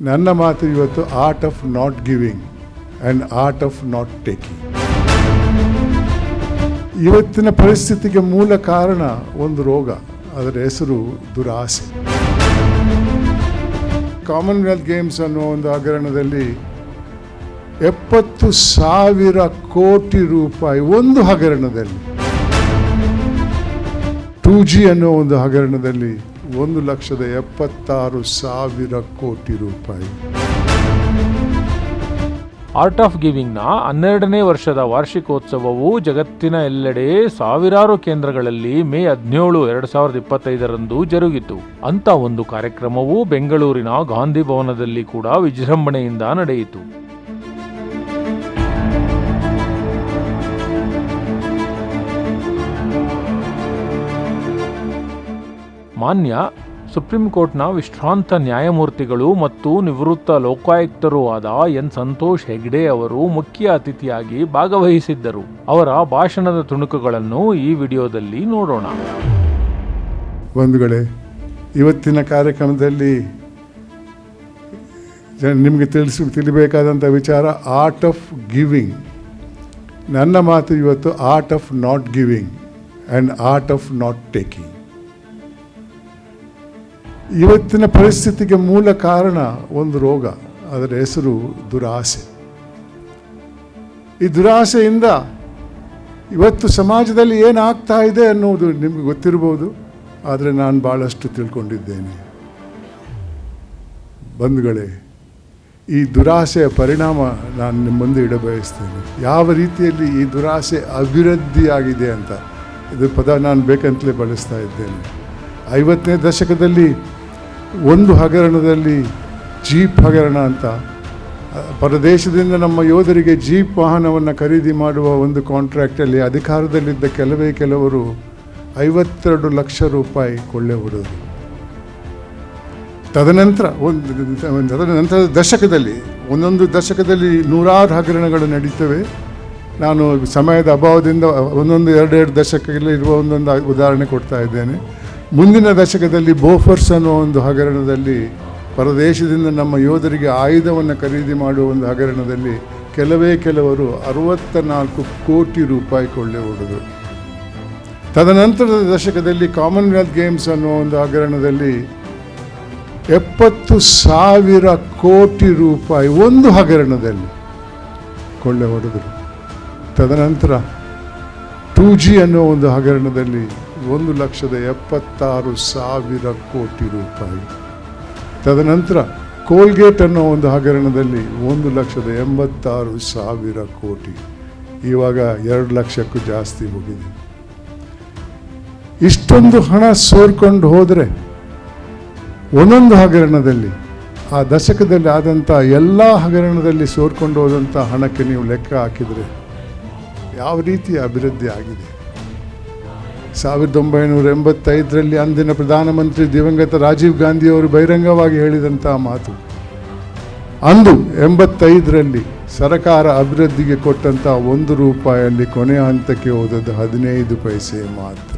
ನನ್ನ ಮಾತು ಇವತ್ತು art of not giving and art of not taking ಇವತ್ತಿನ ಪರಿಸ್ಥಿತಿಗೆ ಮೂಲ ಕಾರಣ ಒಂದು ರೋಗ, ಅದರ ಹೆಸರು ದುರಾಸೆ. ಕಾಮನ್ವೆಲ್ತ್ ಗೇಮ್ಸ್ ಅನ್ನುವ ಒಂದು ಹಗರಣದಲ್ಲಿ ಎಪ್ಪತ್ತು ಸಾವಿರ ಕೋಟಿ ರೂಪಾಯಿ ಒಂದು ಹಗರಣದಲ್ಲಿ ಟೂ ಜಿ ಅನ್ನೋ ಒಂದು ಹಗರಣದಲ್ಲಿ ಒಂದು ಲಕ್ಷದ ಎಪ್ಪತ್ತಾರು ಸಾವಿರ ಕೋಟಿ ರೂಪಾಯಿ. ಆರ್ಟ್ ಆಫ್ ಗಿವಿಂಗ್ನ ಹನ್ನೆರಡನೇ ವರ್ಷದ ವಾರ್ಷಿಕೋತ್ಸವವು ಜಗತ್ತಿನ ಎಲ್ಲೆಡೆ ಸಾವಿರಾರು ಕೇಂದ್ರಗಳಲ್ಲಿ ಮೇ ಹದಿನೇಳು, ಎರಡು ಸಾವಿರದ ಇಪ್ಪತ್ತೈದರಂದು ಜರುಗಿತು. ಅಂತ ಒಂದು ಕಾರ್ಯಕ್ರಮವು ಬೆಂಗಳೂರಿನ ಗಾಂಧಿ ಭವನದಲ್ಲಿ ಕೂಡ ವಿಜೃಂಭಣೆಯಿಂದ ನಡೆಯಿತು. ಮಾನ್ಯ ಸುಪ್ರೀಂ ಕೋರ್ಟ್ನ ವಿಶ್ರಾಂತ ನ್ಯಾಯಮೂರ್ತಿಗಳು ಮತ್ತು ನಿವೃತ್ತ ಲೋಕಾಯುಕ್ತರೂ ಆದ ಎನ್ ಸಂತೋಷ್ ಹೆಗ್ಡೆ ಅವರು ಮುಖ್ಯ ಅತಿಥಿಯಾಗಿ ಭಾಗವಹಿಸಿದ್ದರು. ಅವರ ಭಾಷಣದ ತುಣುಕುಗಳನ್ನು ಈ ವಿಡಿಯೋದಲ್ಲಿ ನೋಡೋಣ. ಬಂಧುಗಳೇ ಇವತ್ತಿನ ಕಾರ್ಯಕ್ರಮದಲ್ಲಿ ನಿಮಗೆ ತಿಳಿಸಿ ತಿಳಿಬೇಕಾದಂಥ ವಿಚಾರ ಆರ್ಟ್ ಆಫ್ ಗಿವಿಂಗ್. ನನ್ನ ಮಾತು ಇವತ್ತು art of not giving and art of not taking. ಇವತ್ತಿನ ಪರಿಸ್ಥಿತಿಗೆ ಮೂಲ ಕಾರಣ ಒಂದು ರೋಗ, ಅದರ ಹೆಸರು ದುರಾಸೆ. ಈ ದುರಾಸೆಯಿಂದ ಇವತ್ತು ಸಮಾಜದಲ್ಲಿ ಏನಾಗ್ತಾ ಇದೆ ಅನ್ನೋದು ನಿಮಗೆ ಗೊತ್ತಿರ್ಬೋದು, ಆದರೆ ನಾನು ಭಾಳಷ್ಟು ತಿಳ್ಕೊಂಡಿದ್ದೇನೆ. ಬಂಧುಗಳೇ, ಈ ದುರಾಸೆಯ ಪರಿಣಾಮ ನಾನು ನಿಮ್ಮ ಮುಂದೆ ಇಡಬಯಸ್ತೇನೆ. ಯಾವ ರೀತಿಯಲ್ಲಿ ಈ ದುರಾಸೆ ಅಭಿವೃದ್ಧಿಯಾಗಿದೆ ಅಂತ, ಇದು ಪದ ನಾನು ಬೇಕಂತಲೇ ಬಳಸ್ತಾ ಇದ್ದೇನೆ. ಐವತ್ತನೇ ದಶಕದಲ್ಲಿ ಒಂದು ಹಗರಣದಲ್ಲಿ ಜೀಪ್ ಹಗರಣ ಅಂತ. ಪರದೇಶದಿಂದ ನಮ್ಮ ಯೋಧರಿಗೆ ಜೀಪ್ ವಾಹನವನ್ನು ಖರೀದಿ ಮಾಡುವ ಒಂದು ಕಾಂಟ್ರಾಕ್ಟಲ್ಲಿ ಅಧಿಕಾರದಲ್ಲಿದ್ದ ಕೆಲವೇ ಕೆಲವರು ಐವತ್ತೆರಡು ಲಕ್ಷ ರೂಪಾಯಿ ಕೊಳ್ಳೆ ಹೊಡೆದರು. ತದನಂತರ ಒಂದು ತದನಂತರದ ದಶಕದಲ್ಲಿ, ಒಂದೊಂದು ದಶಕದಲ್ಲಿ ನೂರಾರು ಹಗರಣಗಳು ನಡೀತವೆ. ನಾನು ಸಮಯದ ಅಭಾವದಿಂದ ಒಂದೊಂದು ಎರಡೆರಡು ದಶಕದಲ್ಲಿ ಇರುವ ಒಂದೊಂದು ಉದಾಹರಣೆ ಕೊಡ್ತಾ ಇದ್ದೇನೆ. ಮುಂದಿನ ದಶಕದಲ್ಲಿ ಬೋಫರ್ಸ್ ಅನ್ನೋ ಒಂದು ಹಗರಣದಲ್ಲಿ ಪರದೇಶದಿಂದ ನಮ್ಮ ಯೋಧರಿಗೆ ಆಯುಧವನ್ನು ಖರೀದಿ ಮಾಡುವ ಒಂದು ಹಗರಣದಲ್ಲಿ ಕೆಲವೇ ಕೆಲವರು ಅರವತ್ತ ನಾಲ್ಕು ಕೋಟಿ ರೂಪಾಯಿ ಕೊಳ್ಳೆ ಹೊಡೆದರು. ತದನಂತರದ ದಶಕದಲ್ಲಿ ಕಾಮನ್ವೆಲ್ತ್ ಗೇಮ್ಸ್ ಅನ್ನೋ ಒಂದು ಹಗರಣದಲ್ಲಿ ಎಪ್ಪತ್ತು ಸಾವಿರ ಕೋಟಿ ರೂಪಾಯಿ ಒಂದು ಹಗರಣದಲ್ಲಿ ಕೊಳ್ಳೆ ಹೊಡೆದರು. ತದನಂತರ ಟೂ ಜಿ ಅನ್ನೋ ಒಂದು ಹಗರಣದಲ್ಲಿ ಒಂದು ಲಕ್ಷದ ಎಪ್ಪತ್ತಾರು ಸಾವಿರ ಕೋಟಿ ರೂಪಾಯಿ. ತದನಂತರ ಕೋಲ್ಗೇಟ್ ಅನ್ನೋ ಒಂದು ಹಗರಣದಲ್ಲಿ ಒಂದು ಲಕ್ಷದ ಎಂಬತ್ತಾರು ಸಾವಿರ ಕೋಟಿ. ಇವಾಗ ಎರಡು ಲಕ್ಷಕ್ಕೂ ಜಾಸ್ತಿ ಹೋಗಿದೆ ಇಷ್ಟೊಂದು ಹಣ ಸೋರ್ಕೊಂಡು ಹೋದರೆ ಒಂದೊಂದು ಹಗರಣದಲ್ಲಿ, ಆ ದಶಕದಲ್ಲಿ ಆದಂಥ ಎಲ್ಲ ಹಗರಣದಲ್ಲಿ ಸೋರ್ಕೊಂಡು ಹೋದಂಥ ಹಣಕ್ಕೆ ನೀವು ಲೆಕ್ಕ ಹಾಕಿದರೆ ಯಾವ ರೀತಿಯ ಅಭಿವೃದ್ಧಿ ಆಗಿದೆ? ಸಾವಿರದ ಒಂಬೈನೂರ ಎಂಬತ್ತೈದರಲ್ಲಿ ಅಂದಿನ ಪ್ರಧಾನಮಂತ್ರಿ ದಿವಂಗತ ರಾಜೀವ್ ಗಾಂಧಿ ಅವರು ಬಹಿರಂಗವಾಗಿ ಹೇಳಿದಂಥ ಮಾತು. ಅಂದು ಎಂಬತ್ತೈದರಲ್ಲಿ ಸರಕಾರ ಅಭಿವೃದ್ಧಿಗೆ ಕೊಟ್ಟಂತಹ ಒಂದು ರೂಪಾಯಲ್ಲಿ ಕೊನೆಯ ಹಂತಕ್ಕೆ ಹೋದದ್ದು ಹದಿನೈದು ಪೈಸೆ ಮಾತ್ರ.